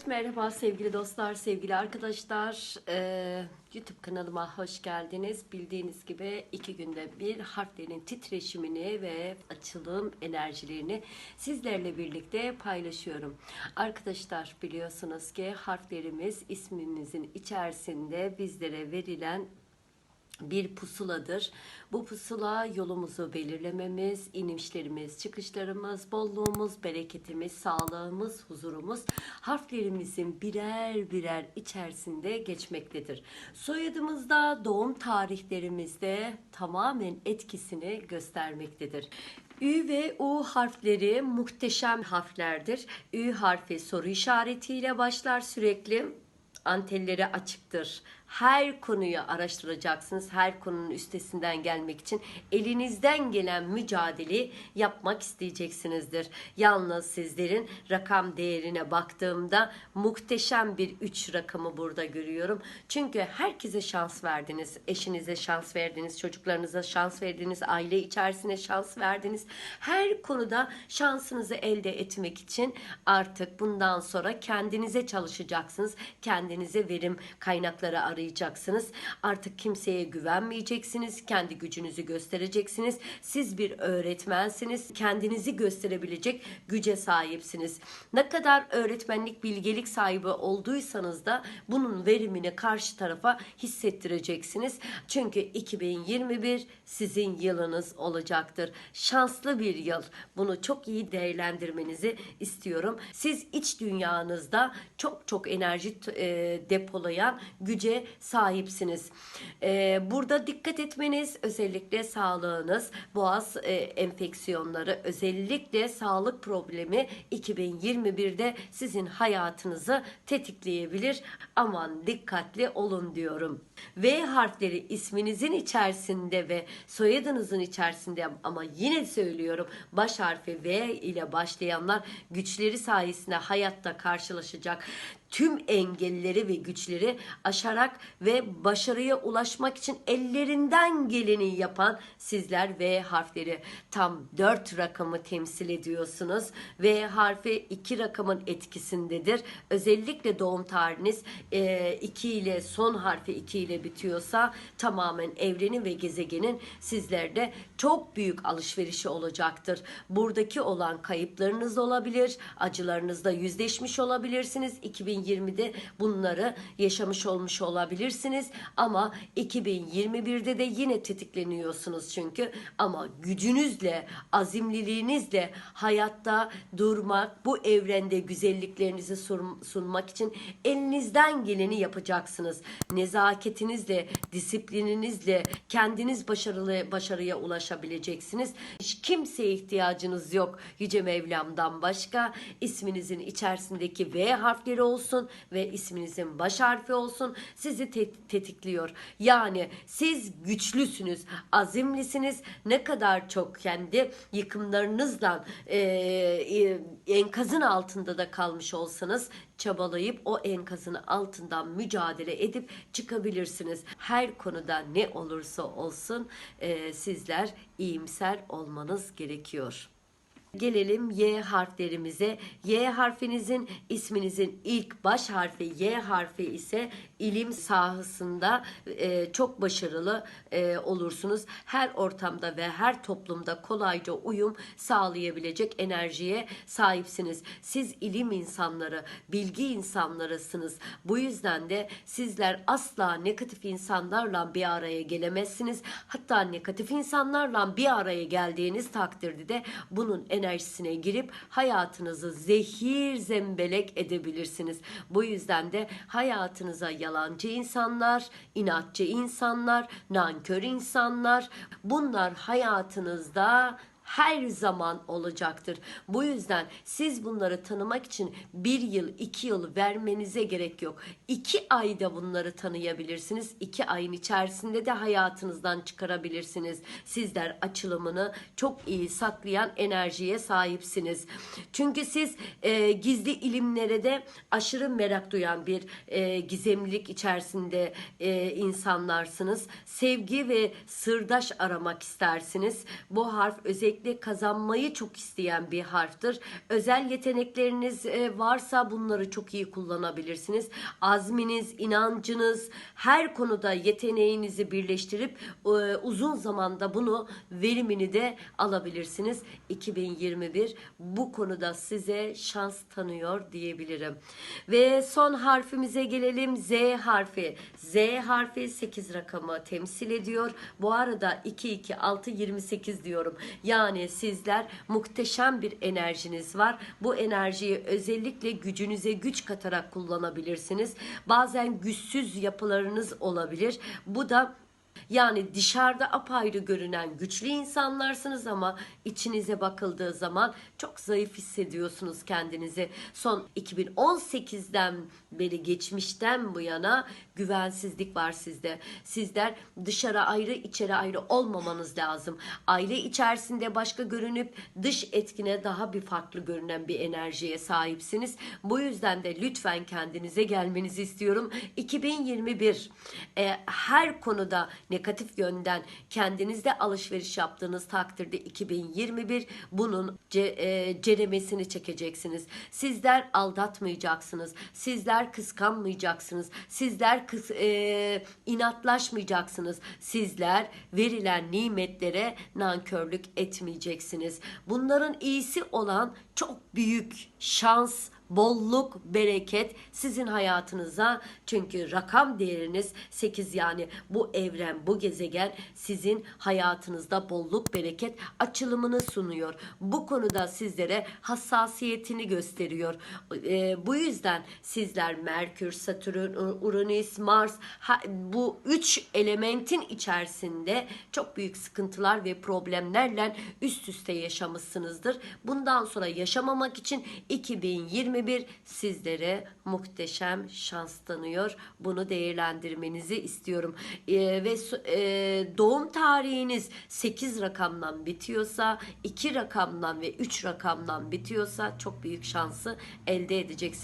Evet merhaba sevgili dostlar, sevgili arkadaşlar. Ee, YouTube kanalıma hoş geldiniz. Bildiğiniz gibi iki günde bir harflerin titreşimini ve açılım enerjilerini sizlerle birlikte paylaşıyorum. Arkadaşlar biliyorsunuz ki harflerimiz ismimizin içerisinde bizlere verilen bir pusuladır. Bu pusula yolumuzu belirlememiz, inişlerimiz, çıkışlarımız, bolluğumuz, bereketimiz, sağlığımız, huzurumuz harflerimizin birer birer içerisinde geçmektedir. Soyadımızda, doğum tarihlerimizde tamamen etkisini göstermektedir. Ü ve U harfleri muhteşem harflerdir. Ü harfi soru işaretiyle başlar sürekli antelleri açıktır. Her konuyu araştıracaksınız. Her konunun üstesinden gelmek için elinizden gelen mücadeleyi yapmak isteyeceksinizdir. Yalnız sizlerin rakam değerine baktığımda muhteşem bir 3 rakamı burada görüyorum. Çünkü herkese şans verdiniz. Eşinize şans verdiniz, çocuklarınıza şans verdiniz, aile içerisine şans verdiniz. Her konuda şansınızı elde etmek için artık bundan sonra kendinize çalışacaksınız. Kendinize verim kaynakları arayacaksınız. Artık kimseye güvenmeyeceksiniz. Kendi gücünüzü göstereceksiniz. Siz bir öğretmensiniz. Kendinizi gösterebilecek güce sahipsiniz. Ne kadar öğretmenlik, bilgelik sahibi olduysanız da bunun verimini karşı tarafa hissettireceksiniz. Çünkü 2021 sizin yılınız olacaktır. Şanslı bir yıl. Bunu çok iyi değerlendirmenizi istiyorum. Siz iç dünyanızda çok çok enerji e, depolayan güce sahipsiniz. E, burada dikkat etmeniz özellikle sağlığınız, boğaz e, enfeksiyonları, özellikle sağlık problemi 2021'de sizin hayatınızı tetikleyebilir. Aman dikkatli olun diyorum. V harfleri isminizin içerisinde ve soyadınızın içerisinde ama yine söylüyorum baş harfi V ile başlayanlar güçleri sayesinde hayatta karşılaşacak tüm engelleri ve güçleri aşarak ve başarıya ulaşmak için ellerinden geleni yapan sizler V harfleri tam 4 rakamı temsil ediyorsunuz. V harfi 2 rakamın etkisindedir. Özellikle doğum tarihiniz 2 ile son harfi 2 ile bitiyorsa tamamen evrenin ve gezegenin sizlerde çok büyük alışverişi olacaktır. Buradaki olan kayıplarınız olabilir, acılarınızla yüzleşmiş olabilirsiniz. 2020'de bunları yaşamış olmuş olabilirsiniz ama 2021'de de yine tetikleniyorsunuz çünkü ama gücünüzle, azimliliğinizle hayatta durmak, bu evrende güzelliklerinizi sun- sunmak için elinizden geleni yapacaksınız. Nezaketinizle, disiplininizle kendiniz başarılı başarıya ulaşabileceksiniz. Hiç kimseye ihtiyacınız yok. Yüce Mevlam'dan başka isminizin içerisindeki V harfleri olsun ve isminizin baş harfi olsun sizi te- tetikliyor. Yani siz güçlüsünüz, azimlisiniz. Ne kadar çok kendi yıkımlarınızla e, enkazın altında da kalmış olsanız çabalayıp o enkazın altından mücadele edip çıkabilirsiniz. Her konuda ne olursa olsun e, sizler iyimser olmanız gerekiyor. Gelelim Y harflerimize. Y harfinizin isminizin ilk baş harfi Y harfi ise ilim sahasında e, çok başarılı e, olursunuz. Her ortamda ve her toplumda kolayca uyum sağlayabilecek enerjiye sahipsiniz. Siz ilim insanları, bilgi insanlarısınız. Bu yüzden de sizler asla negatif insanlarla bir araya gelemezsiniz. Hatta negatif insanlarla bir araya geldiğiniz takdirde de bunun enerjisine girip hayatınızı zehir zembelek edebilirsiniz. Bu yüzden de hayatınıza yalancı insanlar, inatçı insanlar, nankör insanlar bunlar hayatınızda her zaman olacaktır. Bu yüzden siz bunları tanımak için bir yıl, iki yıl vermenize gerek yok. İki ayda bunları tanıyabilirsiniz. İki ayın içerisinde de hayatınızdan çıkarabilirsiniz. Sizler açılımını çok iyi saklayan enerjiye sahipsiniz. Çünkü siz e, gizli ilimlere de aşırı merak duyan bir e, gizemlilik içerisinde e, insanlarsınız. Sevgi ve sırdaş aramak istersiniz. Bu harf özellikle sürekli kazanmayı çok isteyen bir harftir. Özel yetenekleriniz e, varsa bunları çok iyi kullanabilirsiniz. Azminiz, inancınız, her konuda yeteneğinizi birleştirip e, uzun zamanda bunu verimini de alabilirsiniz. 2021 bu konuda size şans tanıyor diyebilirim. Ve son harfimize gelelim. Z harfi. Z harfi 8 rakamı temsil ediyor. Bu arada 2 2 6 28 diyorum. Yani sizler muhteşem bir enerjiniz var. Bu enerjiyi özellikle gücünüze güç katarak kullanabilirsiniz. Bazen güçsüz yapılarınız olabilir. Bu da yani dışarıda apayrı görünen güçlü insanlarsınız ama içinize bakıldığı zaman çok zayıf hissediyorsunuz kendinizi. Son 2018'den beri geçmişten bu yana güvensizlik var sizde. Sizler dışarı ayrı içeri ayrı olmamanız lazım. Aile içerisinde başka görünüp dış etkine daha bir farklı görünen bir enerjiye sahipsiniz. Bu yüzden de lütfen kendinize gelmenizi istiyorum. 2021 e, her konuda negatif yönden kendinizde alışveriş yaptığınız takdirde 2021 bunun ce, e, ceremesini çekeceksiniz. Sizler aldatmayacaksınız. Sizler kıskanmayacaksınız. Sizler kıs, e, inatlaşmayacaksınız. Sizler verilen nimetlere nankörlük etmeyeceksiniz. Bunların iyisi olan çok büyük şans, bolluk, bereket sizin hayatınıza çünkü rakam değeriniz 8 yani bu evren, bu gezegen sizin hayatınızda bolluk, bereket açılımını sunuyor. Bu konuda sizlere hassasiyetini gösteriyor. Ee, bu yüzden sizler Merkür, Satürn, Uranüs, Mars ha- bu üç elementin içerisinde çok büyük sıkıntılar ve problemlerle üst üste yaşamışsınızdır. Bundan sonra yaşamamak için 2021 sizlere muhteşem şans tanıyor. Bunu değerlendirmenizi istiyorum. Ee, ve e, doğum tarihiniz 8 rakamdan bitiyorsa, 2 rakamdan ve 3 rakamdan bitiyorsa çok büyük şansı elde edeceksiniz.